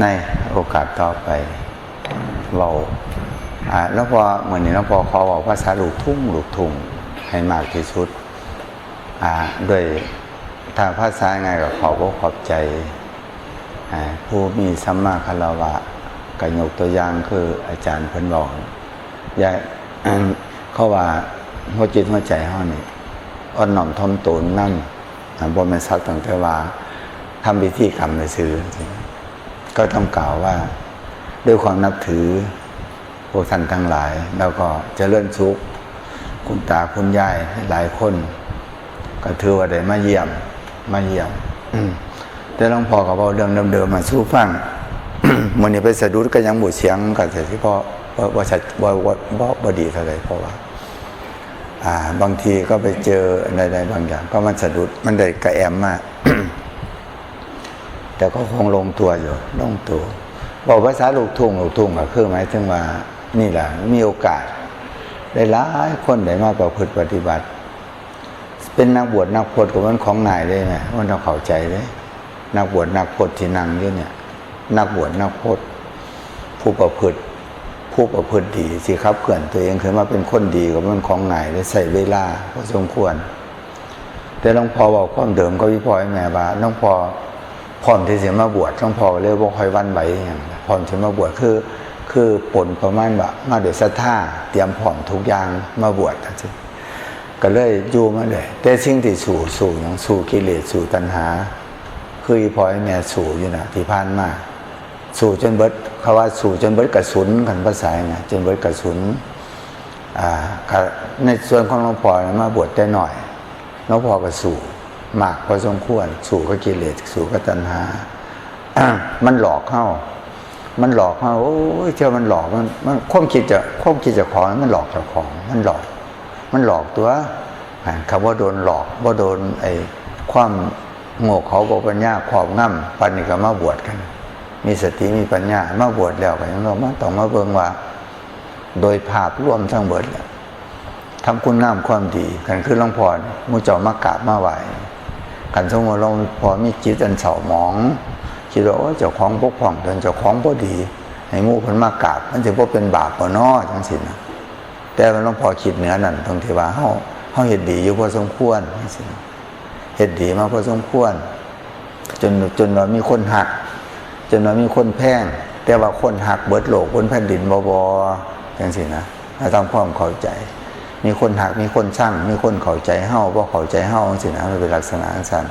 ในโอกาสต่อไปเราอ่าแล้วพอเหมือนนี้แล้วพอขอบอกภาษาลูกทุ่งลูกทุ่งให้มากที่สุดอ่าด้วยถ้าภาษาไงก็ขอบอกขอบใจผู้มีสัมมาคารวะกยกตัวอย่างคืออาจารย์เพิ่นบอกอย่าเขาว่าหัวจิตหัวใจเฮานี่อ่อนน้อมถ่อมตนนั่นบ่แม่นสักตั้งแต่ว่าทำพิธีกรรมในซื้อ ก็ต้องกล่าวว่า ด้วยความนับถือพวกท่านทั้งหลาย แล้วก็เจะเลื่อนสุข คุณตาคุณยายหลายคน ก็ถือว่าได้มาเยี่ยมมาเยี่ยมแต่หลวงพ่อก็บอกเรื่องเดิมๆมาสู้ฟังมันนี้ไปสะดุดก็ยังบูดเสียงกันแต่ที่พ่อว่าว่าชัดว่าว่าบดีเท่าไรเพราะว่า อ่า บางทีก็ไปเจออะไรๆบางอย่าง ก็มันสะดุดมันได้กระแอมมาก แต่ก็คงลงตัวอยู่ลงตัว บอกภาษาลูกทุ่งลูกทุ่งก็คือหมายถึงว่านี่แหละมีโอกาส ได้หลายคนได้มาประพฤติปฏิบัติ เป็นนักบวชนักพจน์กับมันของนายได้ไหมมันต้องเข้าใจเลยนักบวชนักพจน์ที่นั่งอยู่เนี่ย นักบวชนักพจน์ผู้ประพฤติผู้ประพฤติดีสิครับเกินตัวเองเคยมาเป็นคนดีกับมันของนายได้ใส่เวลาพอสมควร แต่หลวงพ่อบอกความเดิมก็วิพอให้แม่ว่าหลวงพ่อ พร้อมที่จะมาบวชหลวงพ่อเรียกว่าคอยวันไหวอย่างพร้อมที่มาบวชคือคือผลประมาณแบบมาโดวยศรัทธาเตรียมพร้อมทุกอย่างมาบวชจริงก็เลยอยู่มาเลยแต่สิ่งที่สู่สู่อย่างสู่กิเลสสู่ตัณหา คืออีพอให้แม่สู่อยู่นะที่ผ่านมาสู่จนเบิดเขาว่าสู่จนเบิดกระสุนกันภาษาไงจนเบิดกระสุนอ่าในส่วนของหลวงพ่อมาบวชได้หน่อยหลวงพ่อก็สู่ มากพอสมควร สู่ก็กิเลสสู่ก็ตัณหา มันหลอกเข้า มันหลอกเข้าโอ้ยเจ้ามันหลอกมันมันความคิดจะความคิดจะของมันหลอกเจ้าของ มันหลอก มันหลอกตัวอ่าคำว่าโดนหลอกว่าโดนไอ้ความโง่เขาบอกปัญญาความง่ำปันนี่ก็มาบวชกัน มีสติมีปัญญามาบวชแล้วก็ยังเรามาต้องมาเบิ่งว่า โดยภาพร่วมทั้งเบิดเนี่ยทำคุณงามความดีกันคือหลวงพ่อมูเจ้ามากราบมาไหว กันสมมติหลวงพอมีจิตอันเฉาหมอง คิดว่าเจ้าของปกป้องเดินเจ้าของบ่ดีให้มู่พิ่นมากราบมันจะบ่เป็นบาปบ่น้อจังซี่นะแต่ว่าหลวงพอคิดเหนือนั่นตรงที่ว่าเฮาเฮาเฮ็ดดีอยู่พอสมควรจังซี่นะเฮ็ดดีมาพอสมควร จนจนว่ามีคนหัก จนว่ามีคนแพงแต่ว่าคนหักเบิดโลกบนแผ่นดินบ่บ่จังซี่นะให้ทำความเข้าใจ มีคนหักมีคนช่างมีคนเข้าใจเฮาบ่เข้าใจเฮาจังซี่นะมันเป็นลักษณะจังซั่น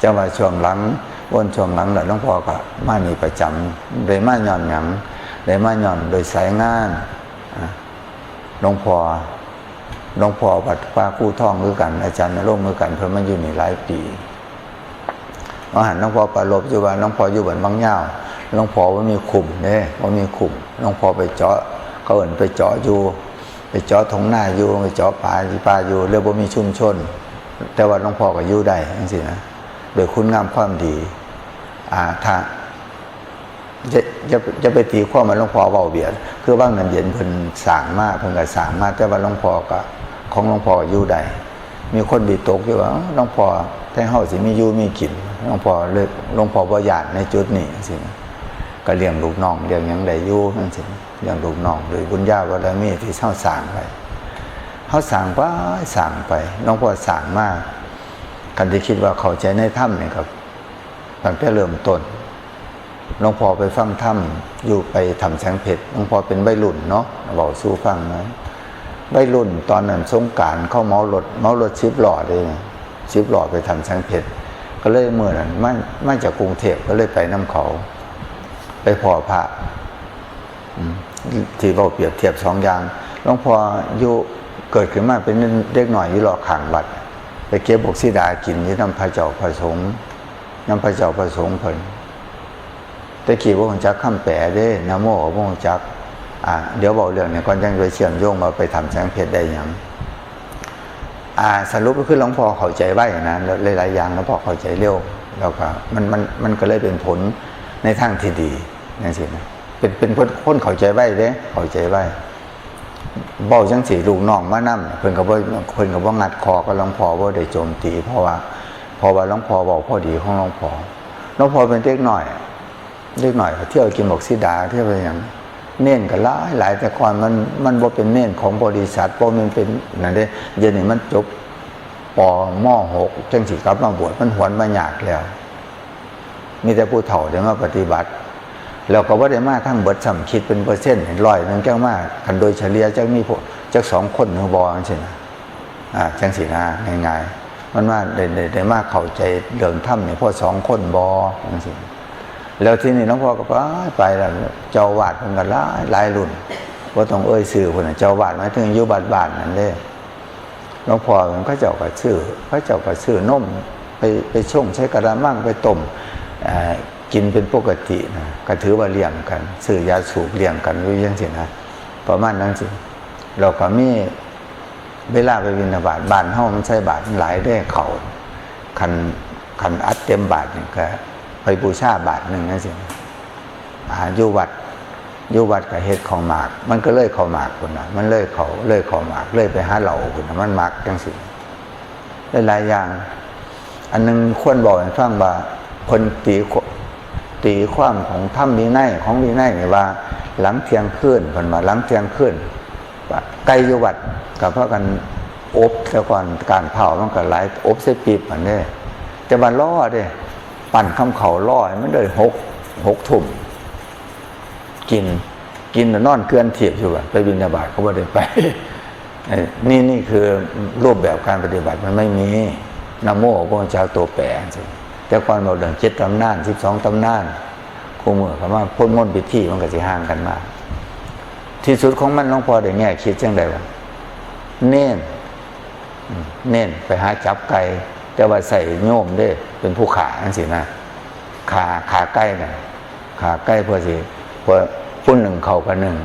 จังว่าช่วงหลังวนช่วงหลังหลวงพ่อก็มานี่ประจำได้มาย้อนหยังได้มาย้อนโดยสายงานหลวงพ่อหลวงพ่อวัดป้าคู่ท่องคือกัน อาจารย์นรงค์คือกันเพิ่นมาอยู่นี่หลายปีอาหารหลวงพ่อประลบอยู่ว่าหลวงพ่ออยู่บนบางยาหลวงพ่อว่ามีขุมเด้ว่ามีขุมหลวงพ่อไปเจาะเขาเอินไปเจาะอยู่ ไปเจาะทงหน้าอยู่ไปเจาะป่าที่ป่าอยู่เรียกว่ามีชุมชน แต่ว่าหลวงพ่อก็อยู่ได้จังซี่นะโดยคุณงามความดีอ่าถ้าจะจะจะไปตีข้อมันหลวงพ่อเบาเบียดคือบ้างน้ำเย็นเพิ่นสางมากเพิ่นก็สางมากแต่ว่าหลวงพ่อก็ของหลวงพ่ออยู่ได้มีคนบีตกอยู่ว่าหลวงพ่อแท้เฮาสิมีอยู่มีกินหลวงพ่อเลยหลวงพ่อบ่ญาติในจุดนี้สิ ก็เลี้ยงลูกน้องเลี้ยงยังได้อยู่จังซี่เลี้ยงลูกน้องโดยบุญญาบารมีที่เฮาสางไว้เฮาสร้างไปสร้างไปหลวงพ่อสร้างมากกันที่คิดว่าเขาใจในถ้ำเนี่ยครับตั้งแต่เริ่มต้นหลวงพ่อไปฟังถ้ำอยู่ไปทำแสงเพชรหลวงพ่อเป็นวัยรุ่นเนาะเว้าสู่ฟังนะวัยรุ่นตอนนั้นสงการเข้าเมารถเมารถชิปหล่อเลยชิปหล่อไปทำสังเพชรก็เลยเมื่อนั้นมามาจากกรุงเทพก็เลยไปน้ำเขา ไปพอพระที่เราเปรียบเทียบสองอย่างหลวงพ่ออยู่เกิดขึ้นมาเป็นเด็กหน่อยอยู่หลอกขางบัด ไปเก็บบกซีดากินที่น้ำพระเจ้าพระสงฆ์น้ำพระเจ้าพระสงฆ์เพิ่นแต่กี่ว่าของจักข้ามแปะเด้นโมว่าของจักอ่าเดี๋ยวบอกเรื่องเนี่ยก่อนยังไปเชื่อมโยงมาไปทำแสงเพชรได้ยังอ่าสรุปก็คือหลวงพ่อเข้าใจไว้นะหลายๆอย่างหลวงพ่อเข้าใจเร็วแล้วก็มันมันมันก็เลยเป็นผลในทางที่ดี นั่นสินะเป็นเป็นคนคนเข้าใจไว้เด้เข้าใจไว้เบ้าจังสีลูกน้องมานั่มเพิ่นก็บ่เพิ่นก็บ่งัดคอก็หลวงพ่อบ่าได้โจมตี เพราะว่าเพราะว่าหลวงพ่อบอกพ่อดีของหลวงพ่อหลวงพ่อเป็นเด็กหน้อยเล็กหน่อยเที่ยวกินบอกซิดาเที่ยวไปอย่างเน่นก็หลายหลายแต่ก่อนมันมันบ่เป็นเน่นของบริษัทบ่มันเป็นนั่นเด้เยวนี้มันจบปมหกจังสิกลับมาบวชมันหวนมายากแล้วมีแต่ผู้เฒ่าได้มาปฏิบัติ แล้วก็ว่าได้มาทั้งเบิดสำคิดเป็นเปอร์เซ็นต์เห็นร้อยหนึงจังมากกันโดยเฉลี่ยจังมีพวกจักสองคนบอจังสินะอ่าจังสินะง่ายๆมันว่าได้ได้มากเข้าใจเรื่องถ้ำเนี่ยพอสองคนบอจังสิแล้วที่นี่หลวงพ่อก็ไปไปแล้วเจ้าวาดมันก็หลายหลายรุ่นว่าต้องเอ่ยสื่อคนน่ะเจ้าวาดมาถึงอยุบาทบาทนั่นเลยหลวงพ่อมันก็เจ้าก็ชื่อพระเจ้าก็ชื่อนมไปไปช่งใช้กระมังไปต้มอ่อ กินเป็นปกตินะก็ถือว่าเลี้ยงกันซื้อยาสูบเลี้ยงกันอยู่อยังสินะประมาณนั้นสิเราก็มีเวลาไปวินาบาตบ้านเฮามันใช้บาทมันหลายได้เขาคันคันอัดเต็มบาทนี่ก็ไปบูชาบาทหนึ่งนั่นสิอายู่วัดอยู่วัดกับเฮ็ดของหมาก มันก็เลยเขาหมากคนนะมันเลยเขาเลยเขาหมากเลยไปหาเหล่าคนนะมันมักจังสิหลายอย่าง อันหนึงควรบอกให้ฟังว่าคนตี ตีความของถ้ำวินัยของวินัยนี่ว่า หลังเที่ยงคืนเพิ่นมาหลังเที่ยงคืนไก่อยู่วัดกับพากันอบแต่ก่อนการเผามันก็หลายอบใส่ปีบอันนี้แต่ว่าล่อเด้ปั่นคำเขาล่อมันเลยหกหกทุ่มกินกินนอนเกลื่อนเทียบอยู่ว่าไปบินบาตเขาบ่ได้ไปนี่นี่คือรูปแบบการปฏิบัติมันไม่มีนโมพระเจ้าตัวแปรสิ แต่ก่อนเราเดินเจ็ดตำนานสิบสองตำนานคู่มือคำว่าพ่นมนต์พิธีมันก็จะห่างกันมาก ที่สุดของมันหลวงพ่อได้แง่คิดจังไดวะเน้นเน้นไปหาจับไก่แต่ว่าใส่โยมด้เป็นผู้ขาจังสินะขาขาใกล้น่ะขาใกล้เพื่อสิเพื่อผู้หนึ่งเขากับหนึ่ง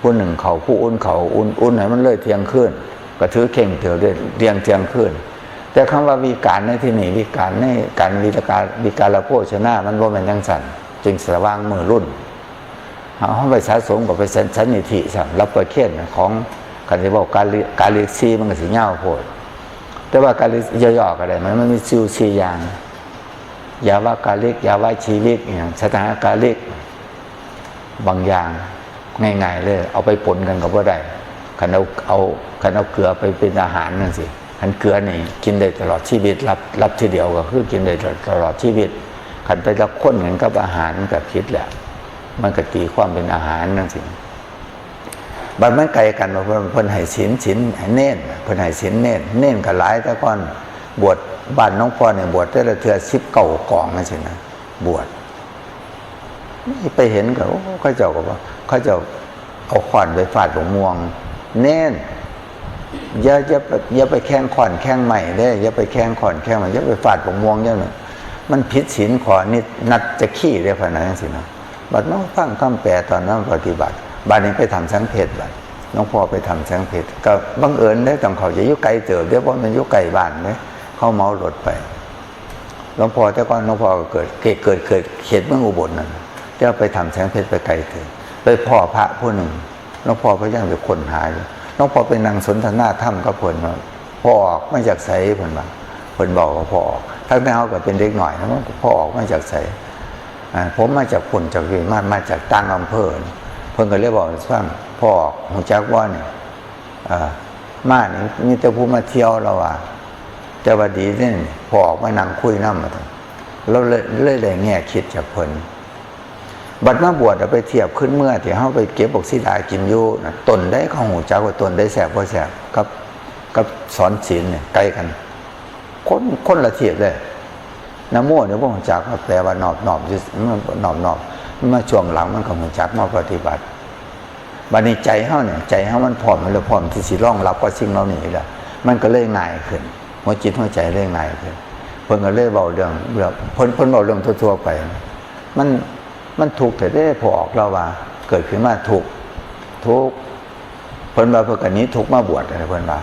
ผู้หนึ่งเขาผู้อุ่นเขาอุ่นอุ่นไหนมันเลยเทียงขึ้นก็ถือเข่งเถือด้วยเรียงเทียงขึ้น แต่คำว่าวิการในที่นี่วิการในการวิการวิการละโภชนะมันว่ามันยังสั่นจึงสว่างมือรุ่นเขาไปสะสมกับไปสันสันนิธิสั่งรับประเคนของกันที่บอกการการเรียกซีมันก็สิเง่าโพดแต่ว่าการเรียกย่อๆก็ได้มันมันมีซิวซีอย่างยาว่าการเรียกยาว่าชีวิตอย่างสถานการเรียกบางอย่างง่ายๆเลย เอาไปปนกันก็บ่ได้ขันเอาเอาขันเอาเกลือไปเป็นอาหารนั่นสิ ขันเกลือนี่กินได้ตลอดชีวิต รับรับทีเดียวก็คือกินได้ตลอดชีวิตขันไปรับข้นเหมือนกับอาหารมันกับพิษแหละ มันก็ตีความเป็นอาหารนั่นสิบัดมันไกลกันว่าเพิ่นเพิ่นให้ศีลศีลให้เน้นเพิ่นให้ศีลเน้นเน้นก็หลายแต่ก่อนบวชบ้านน้องพ่อเนี่ยบวชแต่ละเทือสิบเก่ากองนั่นสินะบวชไปเห็นก็โอ้เขาเจ้าก็ว่าเขาเจ้าเอาขวานไปฟาดหลวงม่วง เน้น อย่าอย่าอย่าไปแข่งขวานแข่งใหม่ได้อย่าไปแข่งขวานแข่งใหม่อย่าไปฟาดหลวงม่วงเนี่ยนะมันผิดศีลขอนิดนัดจะขี้ได้ขนาดนั้นสินะบัดน้องฟังคำแปลตอนนั้นปฏิบัติบัดนี้ไปทำสังเพศบัดน้องพ่อไปทำสังเพศก็บังเอิญได้ต้องเขาจะยุไกลเติบเดี๋ยวเพราะมันยุไกลบ้านเลยเขาเมารถไปหลวงพ่อแต่ก่อนหลวงพ่อเกิดเกิดเกิดเกิดเขตเมืองอุบลนั่นเจ้าไปทำสังเพศไปไกลเติบไปพ่อพระผู้หนึ่งหลวงพ่อพระยังไปคนหาอยู่ หลวงพอไปนั่งสนทนาถ้ำก็เพิ่นว่าพ่อออกมาจากไสเพิ่นว่าเพิ่นบอกว่าพ่อออกทั้งที่เขาก็เป็นเด็กหน่อยนะมันพ่อออกมาจากไสผมมาจากพุ่นจากวีมามาจากต่างอำเภอเพิ่นก็เลยบอกฟังพ่อหูจักว่าเนี่ยอ่ามานี่มีแต่ผู้มาเที่ยวเราอะแต่ว่าดีเนี่ยพ่อออกมานั่งคุยน้ำมาเราเลยเลยแง่คิดจากเพิ่น บัดมาบวชเอาไปเทียบขึ้นเมื่อที่เฮาไปเก็บอกสิดากินยู่นะตนได้ข้าหูจักว่าตนได้แสบบ่แสบกับกับสอนศีลเนี่ยใกล้กันคนคนละเทียบเลยนะโมเนี่ยพวกจักแปลว่าหนอบนอบยู่มันอบนอบมาช่วงหลังมันก็หูจักมาปฏิบัติบัดนี้ใจเฮาเนี่ยใจเฮามันพร้อมมันเลยพร้อมที่สิร่องรับกับสิ่งเหล่านี้แหละมันก็เลยง่ายขึ้นหัวจิตหัวใจเลยง่ายขึ้นเพิ่นก็เลยเบาเรื่องเรื่องเพิ่นเพิ่นเบาเรื่องทั่วๆไป มัน มันถูกแต่ได้พอออกเราว่า เกิดขึ้นมาถูกทุกข์เพิ่นว่าเพิ่นกันนี้ทุกข์มาบวชอะไรเพิ่นว่า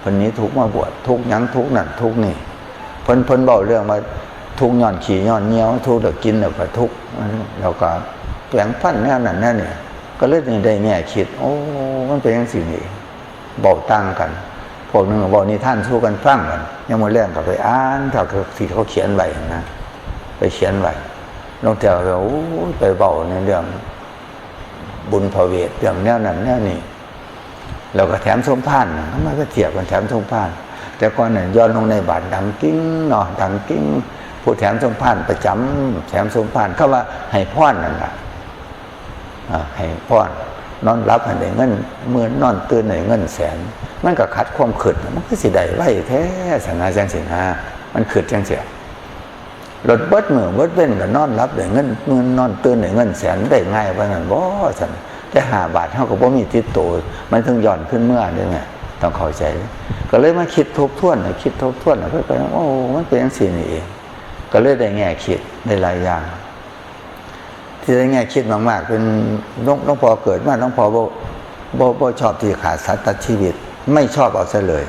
เพิ่นนี้ทุกข์มาบวชทุกข์หยังทุกข์นั่นทุกข์นี่เพิ่นเพิ่นบอกเรื่องว่าทุกข์ย้อนขี่ย้อนเนี้ยวทุกข์เดี๋ยวกินเดี๋ยวทุกข์แล้วก็แปลงฟันแน่นั่นแน่เนี่ยก็เลยได้แง่คิด โอ้ มันเป็นอย่างสิ่งนี้เบาตั้งกันพวกหนึงบอกนิท่านสู้กันฟังกันยังมาเรื่องกับไปอ่านถ้าที่เขาเขียนไว้นะไปเขียนไว้ น้องเตียวก็โอ้ยไปเบาในเรื่อง บุญพระเวทเรื่องแนวนั้นแนวนี้เราก็แถมสมพานนะทำไมก็เทียบกันแถมสมพาน แต่ก่อนเนี่ยย้อนลงในบาทดังกิ้งเนาะดังกิ้งผู้แถมสมพานประจำแถมสมพานเขาว่าให้พรนั่นแหละให้พรนอนรับให้ได้เงินเมื่อนอนตื่นได้เงินแสน มันก็ขัดความขืดมันก็สิได้ไว้แท้สนาจังสินะมันขืดจังเสีย รถเบิดมือเบิดเว้นก็นอนรับได้เงินเงินนอนตื่นได้เงินแสนได้ง่ายว่านั้นบ่ซั่นแต่หาบาทเฮาก็บ่มีติดตัวมันถึงย่อนขึ้นเมื่อได้แม่ต้องเข้าใจก็เลยมาคิดทบทวนนะคิดทบทวนนะเพิ่นก็โอ้มันเป็นจังซี่นี่เอง ก็เลยได้แง่คิดได้หลายอย่างที่ได้แง่คิดมากๆเป็นหลวงหลวงพอเกิดมาหลวงพอบ่บ่บ่ชอบที่ขาดสัตว์ชีวิต ไม่ชอบเอาซะเลย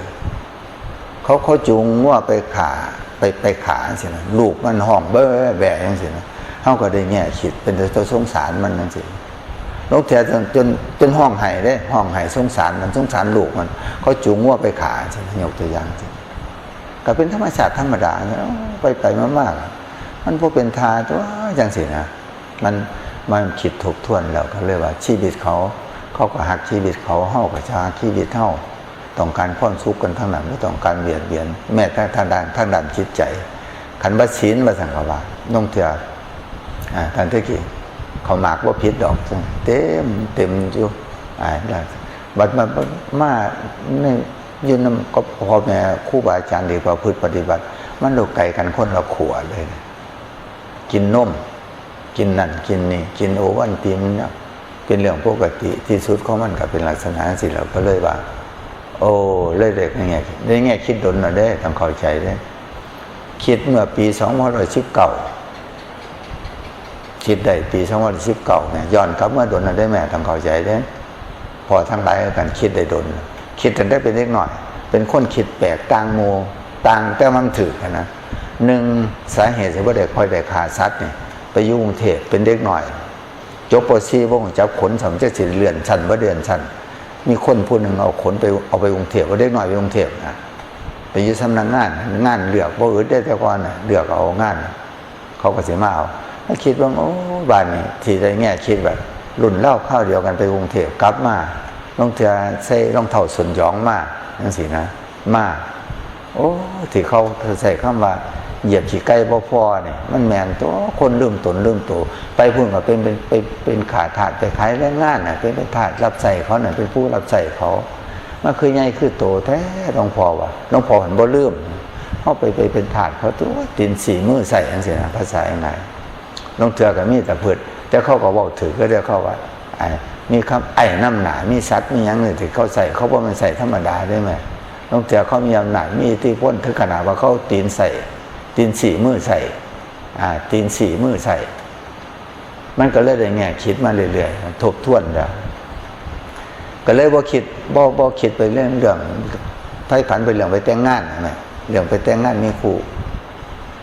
เขาเขาจูงว่าไปขา ไปไปขาสินะลูกมันห้องเบ้อแบะยังสินะเขาก็ได้แง่คิดเป็นตัวสงสารมันนั่นสิลูกแถจนจนจนห้องไห้ได้ห้องไห้สงสารมันสงสารลูกมันเขาจูงว่าไปขาสินะยกตัวอย่างสิก็เป็นธรรมชาติธรรมดาเนี่ยไปไปมากๆมันพอเป็นทาตัวจังสินะมันมันคิดถูกท่วนแล้วก็เลยกว่าชีวิตเขา เขาก็หักชีวิตเขาเฮากับชาชีวิตเฮา ต้องการความสุขกันทั้งนั้นไม่ต้องการเบียดเบียน แม้แต่ทางด้านทางด้านจิตใจ ขันบัศีลมาสั่งกว่าน้องเถื่ออ่าทางที่กี่เขาหมากว่าพิษดอก เต็มเต็มอยู่อ่าได้บัดมามาในยืนนำก็พอแม่คู่บาอาจารย์ดีกว่าพืชปฏิบัติ มันโลกไก่กันคนละขวเลย กินนมกินนั่นกินนี่ กินโอวันตินเนี่ยเป็นเรื่องปกติที่สุดของมันก็เป็นลักษณะสิเราก็เลยว่า โอ้เลยเด็กในแง่ในแง่คิดดนน่ะได้ต้องเข้าใจได้ คิดเมื่อปีสองพันสิบเก้าคิดได้ปีสองพันสิบเก้าเนี่ยย้อนกลับเมื่อดนน่ะได้แม่ต้องเข้าใจได้พอทั้งหลายกันคิดได้ดน คิดกันได้เป็นเล็กหน่อย เป็นคนคิดแปลกต่างโมต่างแต่มันถือกันนะหนึ่งสาเหตุที่ว่าเด็กคอยได้ขาซัดเนี่ยไปยุ่กรุงเทพเป็นเด็กหน่อยจบปซีวงจับขนสำเจ็ดสิเรือนชั้นว่าเดือนชั้น มีคนผู้หนึ่งเอาขนไปเอาไปกรุงเทพว่าเด็กหน่อยไปกรุงเทพนะไปยึดสำนักงาน งานเลือกว่าอื่นได้แต่ก่อนน่ะเลือกเอางาน เขาก็เสียมาเอาแล้วคิดว่าโอ้บ้านนี้ที่ได้แง่คิดแบบรุ่นเล่าข้าวเดียวกันไปกรุงเทพกลับมาลองเถื่อใส่รองเท้าส่วนยองมานั่นสินะ มาโอ้ที่เขาใส่คำว่า เหยียบขี้ไก่บ่พอเนี่ยมันแมนตัวคนลืมตนลืมตัวไปพุ่นก็เป็นเป็นไปเป็นขาถาดไปขายแรงงานน่ะเป็นไปถาดรับใส่เขาน่ะเป็นผู้รับใส่เขามันคือใหญ่คือโตแท้หลวงพ่อว่ะหลวงพ่อเห็นบ่ลืมเขาไปไปเป็นถาดเขาตัวตินสีมือใส่อันเสียนะภาษาอย่างไรลงเถือกับมีแต่พืชแต่เขาก็บอกถือก็เรียกเขาว่าไอ้มีคำไอ้น้ำหนามีซัดมียังหนึ่งที่เขาใส่เขาว่ามันใส่ธรรมดาได้ไหมลงเถือเขามีอำนาจมีที่พ้นถึงขนาดว่าเขาตีนใส่ ตีนสี่มือใส่อ่าตีนสี่มือใส่ มันก็เลยได้แง่คิดมาเรื่อยๆทบทวนแล้วก็เลยบ่คิดบ่บ่คิดไปเรื่องเรื่องไพ่ผันไปเรื่องไปแต่งงานนะเรื่องไปแต่งงานมีครู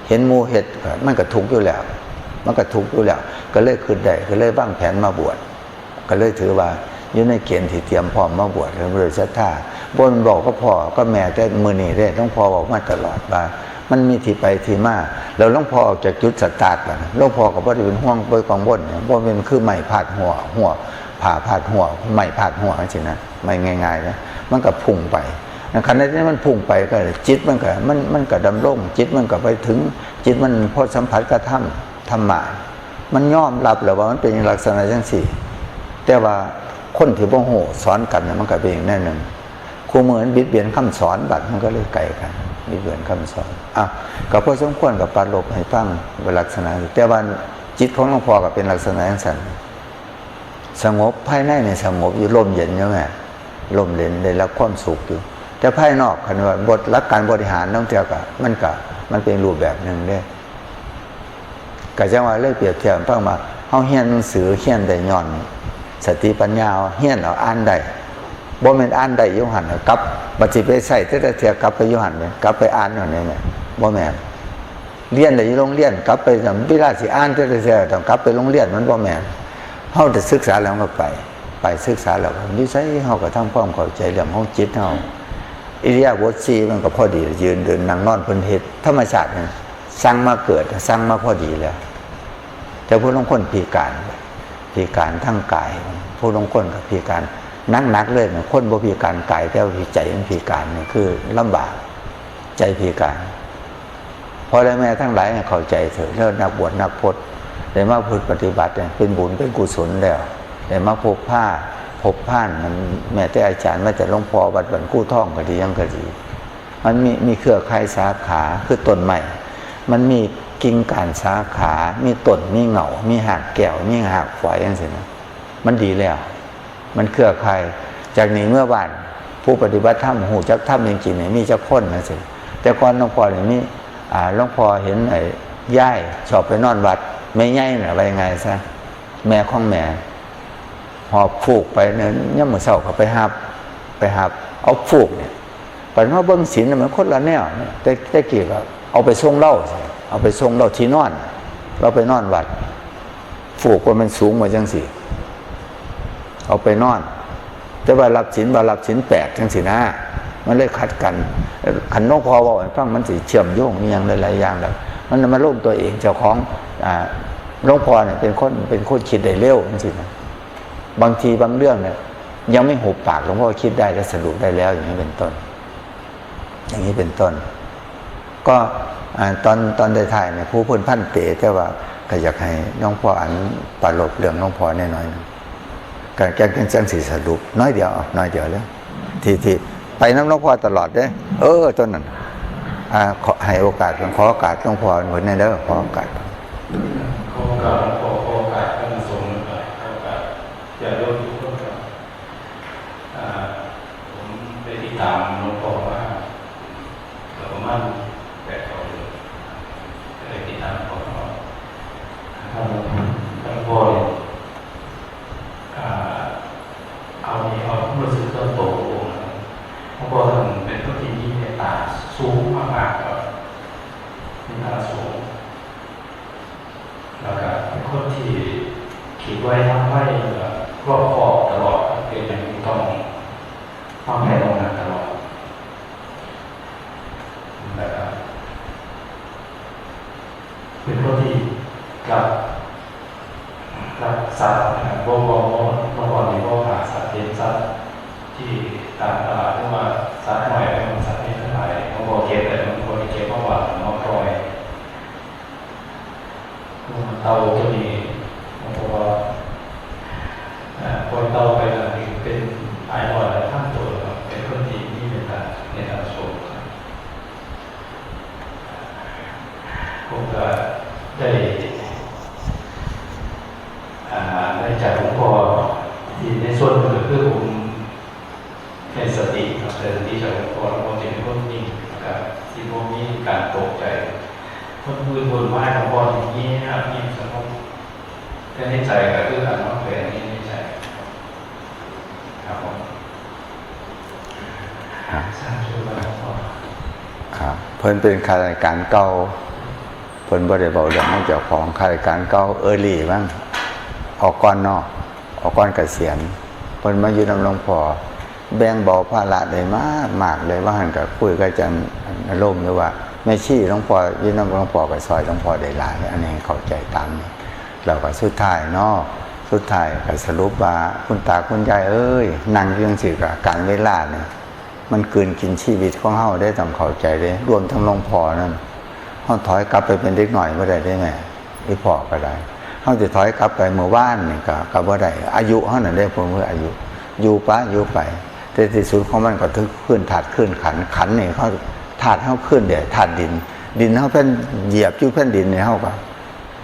เห็นมูเห็ดมันก็ทุกข์อยู่แล้ว มันก็ทุกข์อยู่แล้ว ก็เลยคืนได้ก็เลยวางแผนมาบวชก็เลยถือว่าอยู่ในเกณฑ์ที่เตรียมพร้อมมาบวชเลยศรัทธาบนบอกก็พอก็แม่แต่มือนี่ได้ต้องพอบอกมาตลอดว่า มันมีที่ไปที่มาแล้วหลวงพ่อออกจากจุดสตาร์ทก่อนหลวงพ่อก็บ่ได้เป็นห่วงไปกองบนเนี่ยบ่เป็นคือไม่พาดหัวหัวผ่าพาดหัวไม่พาดหัวจริงนะไม่ง่ายๆนะมันก็พุ่งไปขณะที่มันพุ่งไปก็จิตมันก็มันมันก็ดำรงจิตมันก็ไปถึงจิตมันพอสัมผัสกระทำธรรมะมันยอมรับแล้วว่ามันเป็นลักษณะจังสี่ แต่ว่าคนที่บ่โหสอนกันนะมันก็เป็นอย่างแน่หนึ่งครูเหมือนบิดเบียนคำสอนบัดมันก็เลยไกลกัน บิดเบือนคำสอนอะก็พอสมควรกับปาลบให้ฟังเป็นลักษณะแต่ว่าจิตของหลวงพ่อก็เป็นลักษณะอย่างนั้นสงบภายในในสงบอยู่ลมเย็นใช่ไหมลมเย็นได้รับความสุขอยู่ แต่ภายนอกคันว่าบทรักการบริหารต้องเทียบกับมันก็มันเป็นรูปแบบหนึ่งได้ก็จะว่าเลยเปรียบเทียบฟังมาเฮาเฮียนหนังสือเฮียนได้ย่อน สติปัญญาเฮียนเอาอ่านได้ บ่แม่นอ่านได้ยุหันกลับบัดสิไปใส่แต่เทียกลับไปยุหันเนี่ยกลับไปอ่านอยู่นี่แม่บ่แม่นเรียนได้อยู่โรงเรียนกลับไปจำเวลาสิอ่านแต่เทียต้องกลับไปโรงเรียนมันบ่แม่นเฮาจะศึกษาแล้วก็ไป ไปศึกษาแล้วนิสัยเฮาก็ทำความเข้าใจเรื่องของจิตเฮาอิริยาบถสีมันก็พอดียืนเดินนั่งนอนเพิ่นเฮ็ดธรรมชาตินี่สั่งมาเกิดสั่งมาพอดีแล้ว แต่ผู้ลงคนพิการพิการทั้งกาย ผู้ลงคนกับพิการ นักนักเลยนะคนบ่พิการกายแต่ว่าใจมันพิการนี่คือลำบากใจพิการพอได้วแม่ทั้งหลายเข้าใจเถอะแล้วนักบวชนักพจน์ได้มาพูดปฏิบัติเนี่ยเป็นบุญเป็นกุศลแล้วได้มาพบผ้าพบผ้านแม้แต่อาจารย์ว่าจะหลวงพ่อวัดบันกู้ท่องก็ดียังก็ดี มันมีมีเครือข่ายสาขาคือต้นใหม่ มันมีกิ่งการสาขา มีต้นมีเหงามีหากแก้วมีหากฝอยอย่างสินะมันดีแล้ว มันเครือข่ายจากนี้เมื่อวานผู้ปฏิบัติธรรมหูจักธรรมจริงๆเนี่ยมีจักคนนะสิแต่ก่อนหลวงพ่อเนี่ยมีอ่าหลวงพ่อเห็นไอ้ย่ายชอบไปนอนวัด ไม่ย่ายน่ะไปยังไงซะแม่ของแม่หอบฟูกไปเนี่ยย่ำมือเศร้าเขาไปหับไปหับ เอาฟูกเนี่ยปัญว่าเบิ้งศีลน่ะมันคนละแนวเนี่ยแต่แต่กี่ก็เอาไปส่งเล่าเอาไปส่งเล่าที่นอน เราไปนอนวัดฟูกว่ามันสูงมาจังสิ เอาไปนอน แต่ว่ารับศีลว่ารับศีลแปดจังสินะมันเลยขัดกันขันนกพอบอกให้ฟังมันสิเชื่อมโยงมีอย่างหลายๆอย่างแล้วมันมาโลกตัวเองเจ้าของอ่าหลวงพ่อเนี่ยเป็นคนเป็นคนคิดได้เร็วจังสินะบางทีบางเรื่องเนี่ยยังไม่หุบปากหลวงพ่อคิดได้และสรุปได้แล้วอย่างนี้เป็นต้น อย่างนี้เป็นต้น ก็ตอนตอนได้ถ่ายเนี่ยผู้พูนพันเต๋แต่ว่าก็อยากให้น้องพ่ออันปลบเรื่องน้องพ่อแน่นอน การแก้กันจังสีสรุปน้อยเดียวน้อยเดียวแล้วทีทีไปน้ำน้องพ่อตลอดเด้เออต้นนั้นอ่าขอให้โอกาสขอโอกาสน้องพ่อหนในเด้อขอโอกาสขอโอกาสขอโอกาสท่านสงฆ์นะครับขอโอกาสอย่าโยนทุกคนครับอ่าผมไปที่ตามหลวงพ่อว่าเราประมาณแปดต่อเดือนก็เลยติดตามหลวงพ่อท่านหลวงพ่อเนี่ยอ่าเอานี้เอาผู้รู้สึกต้นโตขององค์นะครับหลวงพ่อท่านเป็นผู้ที่มีเมตตาสูงมากๆครับมีตาสูง แล้วก็เป็นคนที่คิดไว้ทำไว้รอบคอบตลอดเป็นอย่างที่ต้องต้องให้ลงนันตลอดแล้วก็เป็นคนที่รับรับสัตว์นะครับบ่บ่บ่บ่บ่ดีบ่หาสัตว์เลี้ยงสัตว์ที่ตามตลาดเรียกว่าสัตว์หน่อยเป็นสัตว์ที่ทั้งหลายบ่บ่เก็บแต่บางคนเก็บมาหวานมาปล่อย เตาตัวนี้เพราะว่าเอ่อคนเตาไปแล้วนี่เป็นไอรอนและทั้งตัวครับเป็นคนที่มีเมตตาในทางโชคครับผมก็ได้อ่าได้จากหลวงพ่อที่ในส่วนหนึ่งก็คือผมเป็นสติครับเป็นสติจากหลวงพ่อหลวงพ่อจะเป็นคนนิ่งนะครับที่ผมมีการตกใจ คนพูดบนว่าของบอลอย่างนี้นะครับนี่สมมติก็ในใจก็คือการวางแผนนี้ในใจครับผม ครับ สร้างช่วยบ้านของพ่อ ครับ เป็นข้าราชการเก่าเพิ่นบ่ได้เบาเรื่องของเจ้าของข้าราชการเก่าเออรี่บ้างออกก่อนนอก ออกก่อนเกษียณเพิ่นมาอยู่นำหลวงพ่อแบ่งเบาภาระได้มากมากเลยว่าหันกับคุยกับอาจารย์อารมณ์เลยว่าแม่ชี้หลวงพ่อยู่นำหลวงพ่อกับซอยหลวงพ่อได้หลายอันนี้เข้าใจตามเราก็สุดท้ายเนาะสุดท้ายก็สรุปว่าคุณตาคุณยายเอ้ยนั่งยังซี่กับการเวลาเนี่ย มันกลืนกินชีวิตของเฮาได้ต้องเข้าใจเลยรวมทั้งหลวงพ่อนั่นเฮาถอยกลับไปเป็นเด็กหน่อยบ่ได้ได้ไหมไอ้พ่อก็ได้เฮาจะถอยกลับไปเมื่อวานนี่ก็ก็บ่ได้อายุเฮานั่นได้ผมว่าอายุ อยู่ปะอยู่ไป แต่ที่สุดของมันก็ถึงขึ้นถาดขึ้นขันขันนี่เขาถาดเฮาขึ้นเดี๋ยวถาดดิน ดินเฮาเป็นเหยียบอยู่แผ่นดินนี่เฮาก็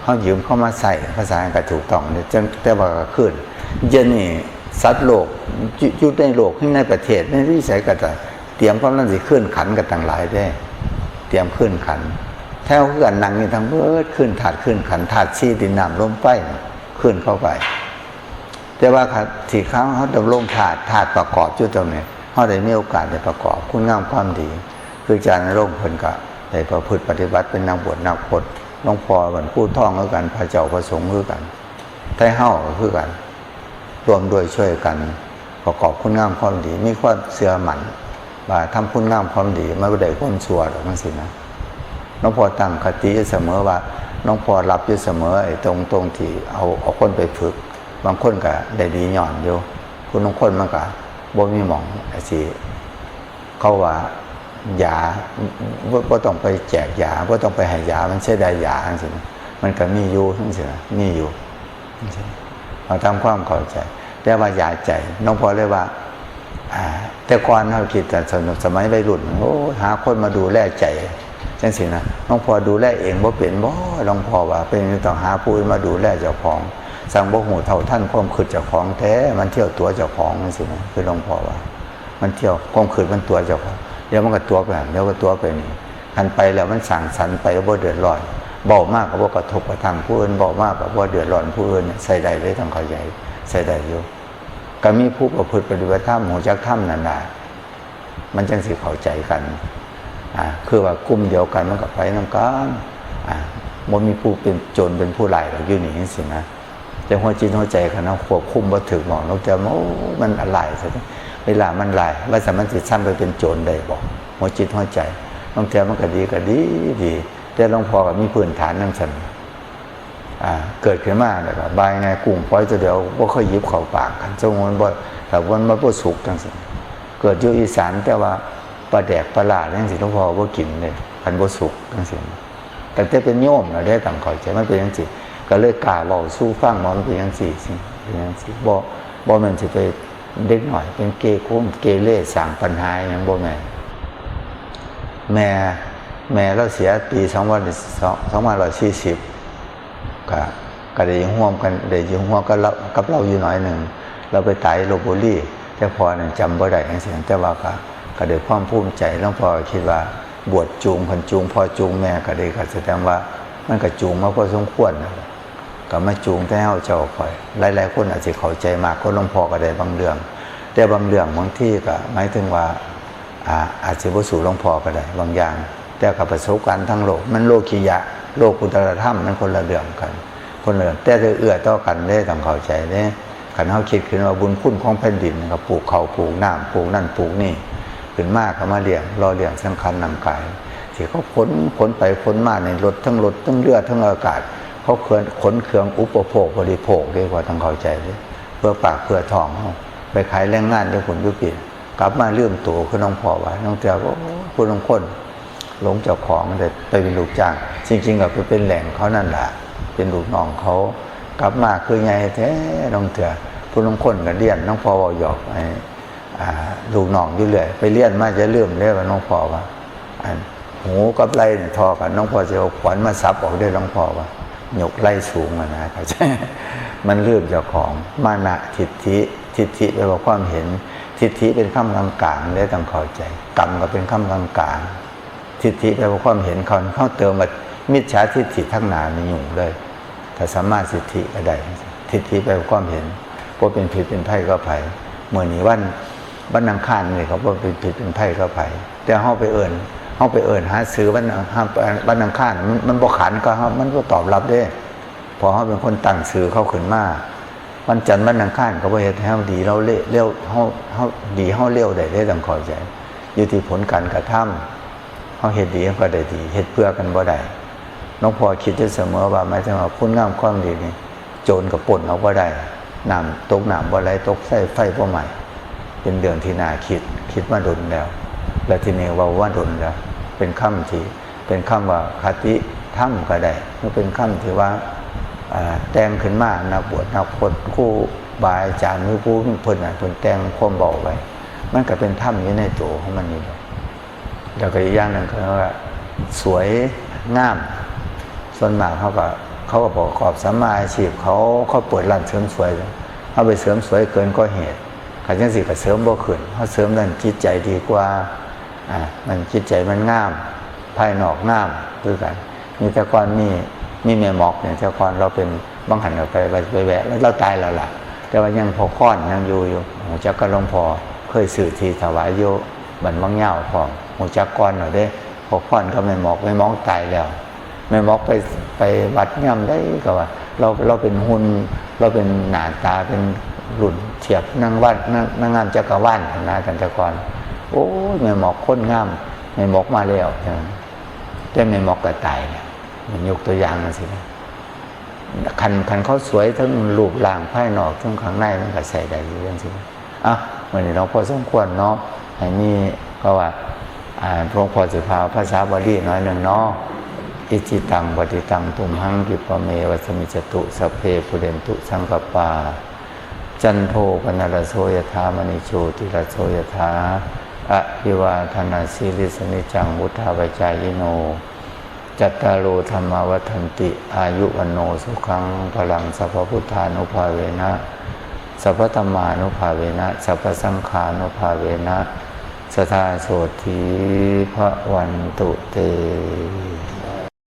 เฮายืมเข้ามาใส่ภาษาอังกฤษถูกต้องเนี่ยจังแต่ว่าขึ้นเย็นนี่ สัตว์โลกอยู่ในโลกข้างในประเทศในวิสัยก็จะเตรียมความนั่นสิขึ้นขันกันต่างหลายได้ เตรียมขึ้นขันแถวกันนั่งนี่ทั้งเบิดขึ้นถาดขึ้นขันถาดซีดินน้ำลมไฟขึ้นเข้าไป แต่ว่าครับที่ครั้งเขาดำรงถาดถาดประกอบจุดตรงนี้เขาได้มีโอกาสได้ประกอบคุณงามความดี คืออาจารย์นรงค์เพิ่นก็ได้ประพฤติปฏิบัติเป็นนางบวชนางพจน์หลวงพอเหมือนผู้ท่องคือกันพระเจ้าพระสงฆ์คือกันไทเฮาก็คือกัน รวมด้วยช่วยกัน ประกอบคุณงามความดีมีความเสื่อหมันว่าทำคุณงามความดีไม่ได้ความชั่วหรอกนั่นสินะหลวงพอตั้งคติเสมอว่าน้องพอรับอยู่เสมอไอ้ตรงตรงที่เอาเอาคนไปฝึก บางคนก็ได้ดีหย่อนอยู่คุณบางคนมันก็บ่มีหมองไอ้สิเขาว่ายาบ่บ่ต้องไปแจกยาบ่ต้องไปให้ยามันใช้ได้ยาจังซี่มันก็มีอยู่จังซี่นะมีอยู่จังซี่ เราทำความเข้าใจ แต่ว่ายาใจ น้องพอเลยว่า แต่ก่อนเราคิดแต่สมัยวัยรุ่นโอ้หาคนมาดูแลใจจังสินะน้องพอดูแลเองบ่เป็นบ่น้องพอว่า เป็นต้องหาผู้อื่นมาดูแลเจ้าของ สั่งบ่หูเท่าท่านความคิดเจ้าของแท้ มันเที่ยวตัวเจ้าของจังสินะคือน้องพอว่า มันเที่ยวความคิดมันตัวเจ้าของเดี๋ยวมันก็ตัวไปหันเดี๋ยวก็ตัวไปนี่หันไปแล้วมันสั่งสรรไปก็บ่เดือดร้อน เบามากก็บ่กระทบกระทั่งผู้อื่นเบามากก็บ่เดือดร้อนผู้อื่นใส่ได้เลยต้องเข้าใจใส่ได้อยู่ก็มีผู้ประพฤติปฏิบัติธรรมหูจักธรรมนั่นแหละมันจังสิเข้าใจกันอ่าคือว่ากลุ่มเดียวกันมันก็ไปน้ำกันอ่าบ่มีผู้เป็นโจรเป็นผู้ร้ายหรอกอยู่นี่จังซี่นะแต่หัวจิตหัวใจเขาเนาะควบคุมบ่ถึงหมองนกแต่โอ้มันอะไรซะเวลามันหลายว่าสามันสิซ้ำไปเป็นโจรได้บ่หัวจิตหัวใจบางเทีมันก็ดีก็ดีดี แต่หลวงพ่อก็มีพื้นฐานนั่นอ่าเกิดขึ้นมาแล้วก็บายไงกุ้งปล่อยตัวเดียวบ่ค่อยยิบเข้าปากกันจงมันบ่แต่วันมันบ่สุกจังซี่เกิดอยู่อีสานแต่ว่าปลาแดกปลาหลาดจังซี่หลวงพ่อบ่กินเลยคันบ่สุกจังซี่แต่แต่เป็นโยมน่ะได้ตั้งเข้าใจมันเป็นจังซี่ก็เลยกล้าเว้าสู้ฟังว่ามันเป็นจังซี่สิเป็นจังซี่บ่บ่ม่นสิไปเด็กหน่อยเป็นเกย์โค้มเกเรสร้างปัญหาหยังบ่แม่แม่ แม่เราเสียปี2540ก็ก็ได้ยิงห่วมกันได้ยิงห่วมกันเรากับเราอยู่หน่อยหนึ่ง เราไปตายโลบบุรีแต่พอนั้นจำบ่ได้ทั้งสิ้นแต่ว่าก็ก็ได้ความภูมิใจหแล้วพอคิดว่าบวชจูงพันจูงพอจูงแม่ก็ได้ก็แสดงว่ามันก็จูงมาพอสมควรนะก็มาจูงแต่เฮาเจ้าคอย หลายๆคนอาจจะเข้าใจมากก็หลวงพ่อก็ได้บางเรื่อง แต่บางเรื่องบางที่ก็หมายถึงว่าอ่าอาจจะบ่สู่หลวงพ่อก็ได้บางอย่าง แต่กับประสบการณ์ทั้งโลก มันโลกียะ โลกุตรธรรมมันคนละเรื่องกัน คนละเรือแต่จะเอื้อต่อกันได้ต้องเข้าใจเด้ขันเขาคิดขึ้นว่าบุญคุณของแผ่นดินก็ปลูกเขาปลูกน้ำปลูกนั่นปลูกนี่ขึ้นมากก็มาเลี้ยงรอเลี้ยงสำคัญนำกายที่เขาขนขนไปขนมาในรถทั้งรถทั้งเรือทั้งอากาศ เขาเคลื่อนขนเครื่องอุปโภคบริโภคด้วยกว่าต้องเข้าใจเลยเพื่อปากเพื่อทองเขาไปขายแรงงานด้วยผลยุปิกลับมาเลื่อมตัวคือน้องพ่อว่าน้องเจ้าก็คุณน้องคน หลงเจ้าของแต่ไปเป็นลูกจ้างจริงๆก็ไปเป็นแหล่งเขานั่นแหละเป็นลูกน้องเขา กลับมาคือไงแท้น้องเถื่อผู้น้องคนก็เรียนน้องพอวาหยอกไอ้ลูกน้องอยู่เรื่อยไปเรียนมาจะเลื่อมเรียกว่าน้องพอว่าหูกับไรเนี่ยทอกันน้องพอจะเอาขวัญมาซับออกได้น้องพอว่าหยกไล่สูงอะนะเขาใช่มันเลื่อมเจ้าของมานะทิฏฐิทิฏฐิแปลว่าความเห็นทิฏฐิเป็นคำกลางกลางๆได้ต้องเข้าใจ กรรมก็เป็นคำกลางกลางๆ ทิฏฐิแปลว่าความเห็นเขาเข้าเติมมามิจฉาทิฏฐิทั้งหนาในอยู่เลยถ้าสามารถสิทธิก็ได้ทิฏฐิแปลว่าความเห็นพาเป็นผิดเป็นไพ่ก็ไผ่เมื่อนี้วันวันอังคารนี่เขาบอกเป็นผิดเป็นไพ่ก็ไผ่แต่เขาไปเอิญเขาไปเอิญหาซื้อวันห้าวันอังคารมันมันบกขันก็มันก็ตอบรับได้พอเขาเป็นคนตั้งซื้อเขาขึ้นมาวันจันทร์วันอังคารเขาบอกเฮ็นเขาดีเราเลี้ยวเขาเขาดีเขาเลี้ยวได้ได้ต้องขอใจอยู่ที่ผลการกระทำ เขาเฮ็ดดีก็ได้ดีเฮ็ดเพื่อกันบ่ได้น้องพอคิดจะเสมอว่าหมายถึงว่าคุณงามความดีนี่โจรกับป่นเอาบ่ได้น้ำตกน้ำบ่ไหลตกไฟไฟบ่ใหม่ เป็นเรื่องที่น่าคิดคิดว่าดนแล้ว และทีนี้ว่าว่าดนแล้ว เป็นคำที่เป็นคำว่าคติธรรมก็ได้มันเป็นคำที่ว่าแต่งขึ้นมานักบวชนักพจคู่บาอาจารย์มือผู้เพิ่นน่ะเพิ่นแต่งความเบาไว้ มันก็เป็นธรรมอยู่ในตัวของมันนี่แหละ แล้วก็อีกอย่างหนึ่งคือว่าสวยงาม ส่วนมากเขาก็เขาก็ประกอบสัมมาอาชีพเขาเขาเปิดร้านเสริมสวยเขาไปเสริมสวยเกินก็เหตุขันจังสิก็เสริมบ่ขึ้นเขาเสริมนั่นจิตใจดีกว่าอ่ามันจิตใจมันงาม ภายนอกงามคือกันมีแต่ก่อนมีมีเมียหมอกเนี่ยแต่ก่อนเราเป็นบางหันเราไปไปแวะแล้วเราตายแล้วล่ะ แต่ว่ายังพอค้อนยังอยู่อยู่หัวจักก็ลงพอเคยสื่อทีถวายโยบันบางเหย้าพร้อม หัวจักก้อนหน่อยได้พอค้อนก็ไม่หมอกไม่มองตายแล้ว ไม่มอกไปไปวัดย่ำได้ก็ว่า เราเราเป็นหุ่นเราเป็นหนาตาเป็นหลุนเทียบนั่งวัดนั่งนั่งงามจักรวาลนะกันแตะกอนโอ้ยไม่หมอกค้นงามไม่หมอกมาแล้วแต่ไม่หมอกก็ตายเนี่ยมันยกตัวอย่างมาสิคันคันเขาสวยทั้งรูปร่างภายนอกทั้งข้างในมันก็ใส่ได้อยู่เรื่องสิอะวันนี้เราพอสมควรเนาะให้มีก็ว่า หลวงพ่อสิพาภาษาบาลีน้อยหนึ่งเนาะอิจิตังปฏิตังตุมหังกิปะเมวัสมิจตุสเพปุเรนตุสังกปา จันโทปนรโสยธามณิโชติรโสยธาอะพิวาธนาสิริสนิจังวุธาปจายโน จัตตารโอธรรมวัฒนติ อายุวันโนสุขังพลังสัพพพุทธานุภาเวนะสัพพธรรมานุภาเวนะสัพพสังขานุภาเวนะ สทาโสธีพระวันตุเต